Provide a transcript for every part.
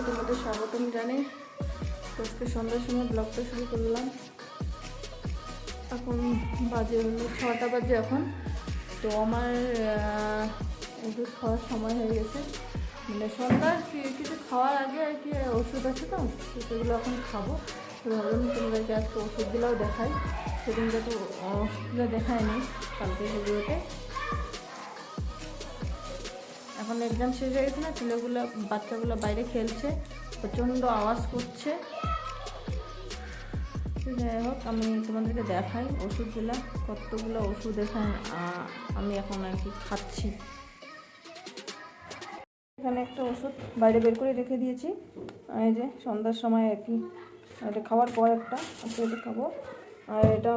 ব্লগে তোমাদের স্বাগতম জানাই। তো আজকে সন্ধ্যার সময় ব্লগটা শুরু করলাম। এখন বাজে হলো ছটা বাজে এখন। তো আমার ওষুধ খাওয়ার সময় হয়ে গেছে। মানে সন্ধ্যার কিছু খাওয়ার আগে আর কি ওষুধ আছে তো তো সেগুলো এখন খাব। তো ভাবলাম তোমাদেরকে আজকে ওষুধগুলোও দেখাই। সেদিনকে তো ওষুধগুলো দেখায়নি কালকে ভিডিওতে। এখন এক্সাম শেষ হয়ে গেছে না, ছেলেগুলো, বাচ্চাগুলো বাইরে খেলছে, প্রচণ্ড আওয়াজ করছে। যাই হোক, আমি তোমাদেরকে দেখাই ওষুধগুলো, কতগুলো ওষুধ এখানে আমি এখন আর কি খাচ্ছি। এখানে একটা ওষুধ বাইরে বের করে রেখে দিয়েছি। এই যে, সন্ধ্যার সময় আর কি, এটা খাওয়ার পর একটা এটা খাব। আর এটা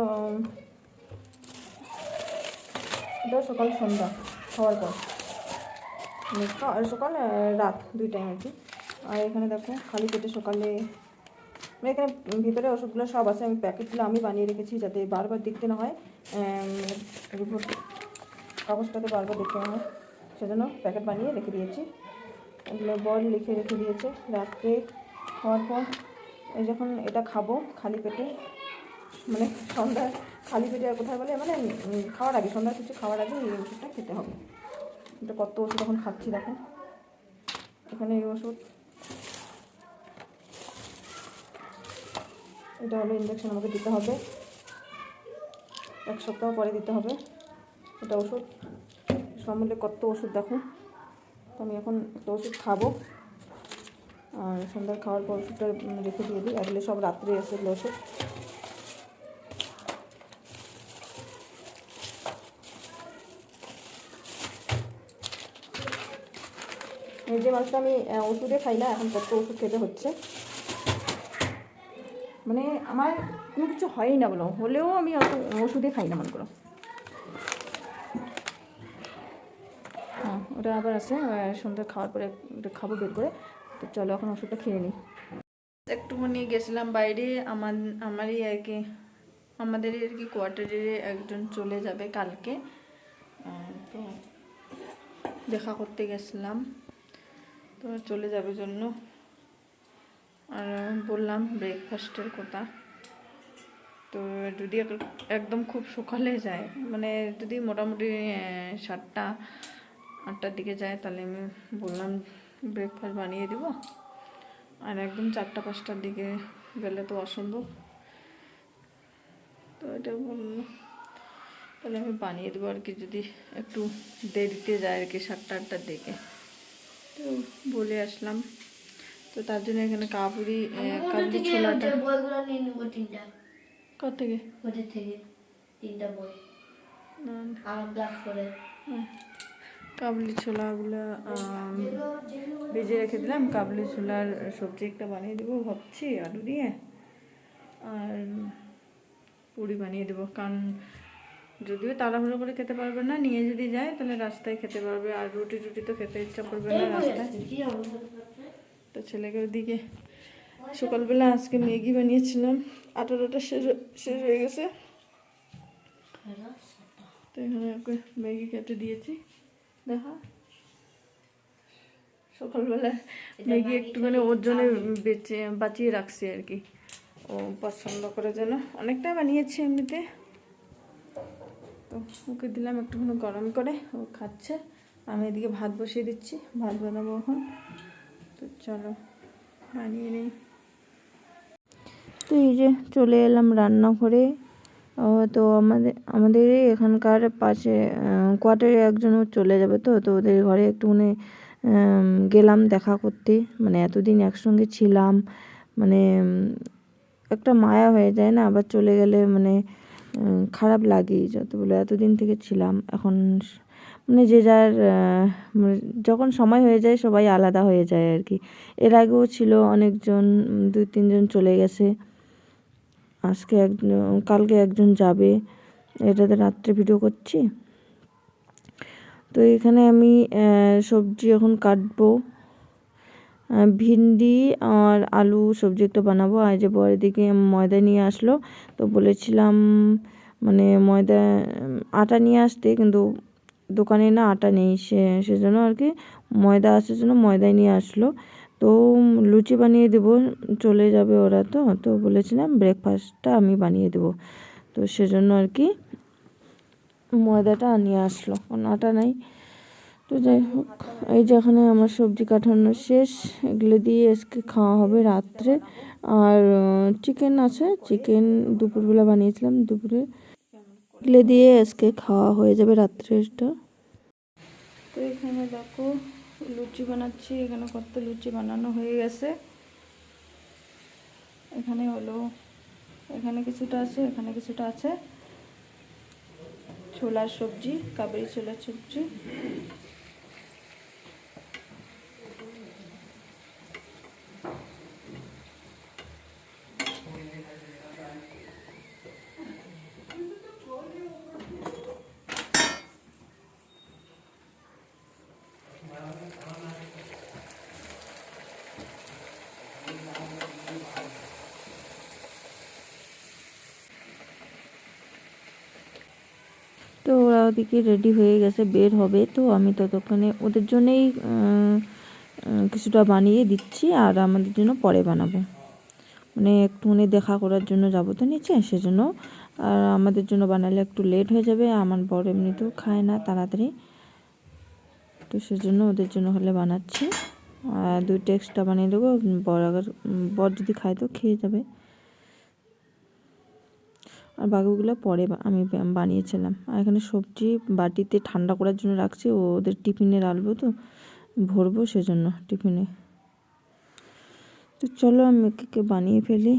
এটা সকাল সন্ধ্যা, খাওয়ার পর। মানে সকাল রাত দুই টাইম আর কি আর এখানে দেখো, খালি পেটে সকালে মানে এখানে ভিতরে ওষুধগুলো সব আছে, আমি প্যাকেটগুলো আমি বানিয়ে রেখেছি যাতে বারবার দেখতে না হয় রিপোর্ট কাগজটাতে বারবার দেখতে না হয়, সেজন্য প্যাকেট বানিয়ে রেখে দিয়েছি। এগুলো বল লিখে রেখে দিয়েছে রাত্রে খাওয়ার পর। যখন এটা খাব খালি পেটে মানে সন্ধ্যা, খালি পেটে আর কোথায় বলে মানে খাওয়ার আগে সন্ধ্যার কিছু খাওয়ার আগে এই ওষুধটা খেতে হবে। এটা কত ওষুধ এখন খাচ্ছি দেখো এখানে এই ওষুধ। এটা হলো ইঞ্জেকশন আমাকে দিতে হবে। এক সপ্তাহ পরে দিতে হবে এটা ওষুধ। মিলে কত ওষুধ দেখো তো আমি এখন একটা ওষুধ খাব। আর সন্ধ্যার খাওয়ার পর ওষুধটা রেখে দিয়ে দিই। এগুলো সব রাত্রে এসে ওষুধ। যে মাছটা আমি ওষুধে খাই না, এখন কত ওষুধ খেতে হচ্ছে। মানে আমার কোনো কিছু হয়ই না বলো, হলেও আমি অত ওষুধে খাই না, মনে করো। হ্যাঁ ওটা আবার আছে সন্ধ্যা খাওয়ার পরে ওটা খাব, বের করে। তো চলো, এখন ওষুধটা খেয়ে নিই। একটুখানি গেছিলাম বাইরে, আমার, আমারই আর কি আমাদের আর কি কোয়ার্টারে একজন চলে যাবে কালকে। তো দেখা করতে গেছিলাম। তো চলে যাবে জন্য। আর বললাম ব্রেকফাস্টের কথা। তো যদি এক- একদম খুব সকালে যায় মানে যদি মোটামুটি সাতটা, আটটার দিকে যায়, তাহলে আমি বললাম ব্রেকফাস্ট বানিয়ে দিব। আর একদম চারটা, পাঁচটার দিকে গেলে তো অসম্ভব। তো এটা বলল তাহলে আমি বানিয়ে দেবো আর কি যদি একটু দেরিতে যায় আর কি সাতটা, আটটার দিকে। তো বলে আসলাম। তো তার জন্য এখানে কাবুরি আহ, ছোলাটা। বইগুলো নিয়ে নেব তিনটা। কত থেকে? ওদের থেকে তিনটা বই। ক্লাস করে। কাবলি ছোলাগুলো ভেজে রেখে দিলাম। কাবলি ছোলার সবজি একটা বানিয়ে দেবো ভাবছি আলু দিয়ে। আর পুরি বানিয়ে দেবো। কারণ যদিও তাড়াহুড়ো করে খেতে পারবে না নিয়ে যদি যায় তাহলে রাস্তায় খেতে পারবে আর রুটি টুটি তো খেতে ইচ্ছা করবে না রাস্তায়। তো ছেলেকে ওদিকে সকালবেলা আজকে ম্যাগি বানিয়েছিলাম আঠারোটা শেষ শেষ হয়ে গেছে। তো এখানে ওকে ম্যাগি কেটে দিয়েছি। দেখা। সকালবেলা ম্যাগি একটুখানি ওর জন্য বেঁচে বাঁচিয়ে রাখছি আর কি। ও পছন্দ করে যেন অনেকটাই বানিয়েছি এমনিতে। তো ওকে দিলাম একটুখানি গরম করে, ও খাচ্ছে। আমি এদিকে ভাত বসিয়ে দিচ্ছি, ভাত বানাবো এখন। তো চলো, বানিয়ে নিই। তো এই যে চলে এলাম রান্নাঘরে। তো আমাদের আমাদের এখানকার পাশে কোয়ার্টারে একজন চলে যাবে তো তো ওদের ঘরে একটুখানি গেলাম দেখা করতে। মানে এতদিন একসঙ্গে ছিলাম মানে একটা মায়া হয়ে যায় না, আবার চলে গেলে মানে খারাপ লাগেই যত বলে এতদিন থেকে ছিলাম। এখন মানে যে যার মানে যখন সময় হয়ে যায় সবাই আলাদা হয়ে যায় আর কি। এর আগেও ছিল অনেকজন দুই তিনজন চলে গেছে। আজকে একজন কালকে একজন যাবে। এটাতে রাত্রে ভিডিও করছি। তো এখানে আমি সবজি এখন কাটবো। ভিন্ডি আর আলু সবজি একটা বানাবো। আর যে বড় দিকে ময়দা নিয়ে আসলো, তো বলেছিলাম মানে ময়দা আটা নিয়ে আসতে, কিন্তু দোকানে না আটা নেই, সে, সেজন্য আর কি ময়দা আসার জন্য ময়দাই নিয়ে আসলো। তো লুচি বানিয়ে দেবো, চলে যাবে ওরা তো তো বলেছিলাম ব্রেকফাস্টটা আমি বানিয়ে দেবো। তো সেজন্য আর কি ময়দাটা নিয়ে আসলো। কারণ আটা নাই। তো যাই হোক, এই যে এখানে আমার সবজি কাটানো শেষ, এগুলো দিয়ে আজকে খাওয়া হবে রাত্রে। আর চিকেন আছে চিকেন দুপুরবেলা বানিয়েছিলাম দুপুরে। এগুলো দিয়ে আজকে খাওয়া হয়ে যাবে রাত্রেটা তো এখানে দেখো, লুচি বানাচ্ছি, এখানে কত লুচি বানানো হয়ে গেছে। এখানে হলো, এখানে কিছুটা আছে, এখানে কিছুটা আছে। ছোলার সবজি, কাবেরি ছোলার সবজি তো ওরা ওদিকে রেডি হয়ে গেছে, বের হবে। তো আমি ততক্ষণে ওদের জন্যই কিছুটা বানিয়ে দিচ্ছি আর আমাদের জন্য পরে বানাবো। মানে একটুখানি দেখা করার জন্য যাব তো নিচে সেজন্য। আর আমাদের জন্য বানালে একটু লেট হয়ে যাবে, আমার বর এমনিতেও খায় না তাড়াতাড়ি। তো সেজন্য ওদের জন্য হলে বানাচ্ছি। আর দুইটা এক্সট্রা বানিয়ে দেবো, বর আবার, বর যদি খায় তো খেয়ে যাবে। আর বাকিগুলো পরে আমি বানিয়েছিলাম। আর এখানে সবজি বাটিতে ঠান্ডা করার জন্য রাখছি। ওদের টিফিনে রাখব তো। ভরবো সেজন্য টিফিনে। তো চলো আমি কেকে বানিয়ে ফেলি।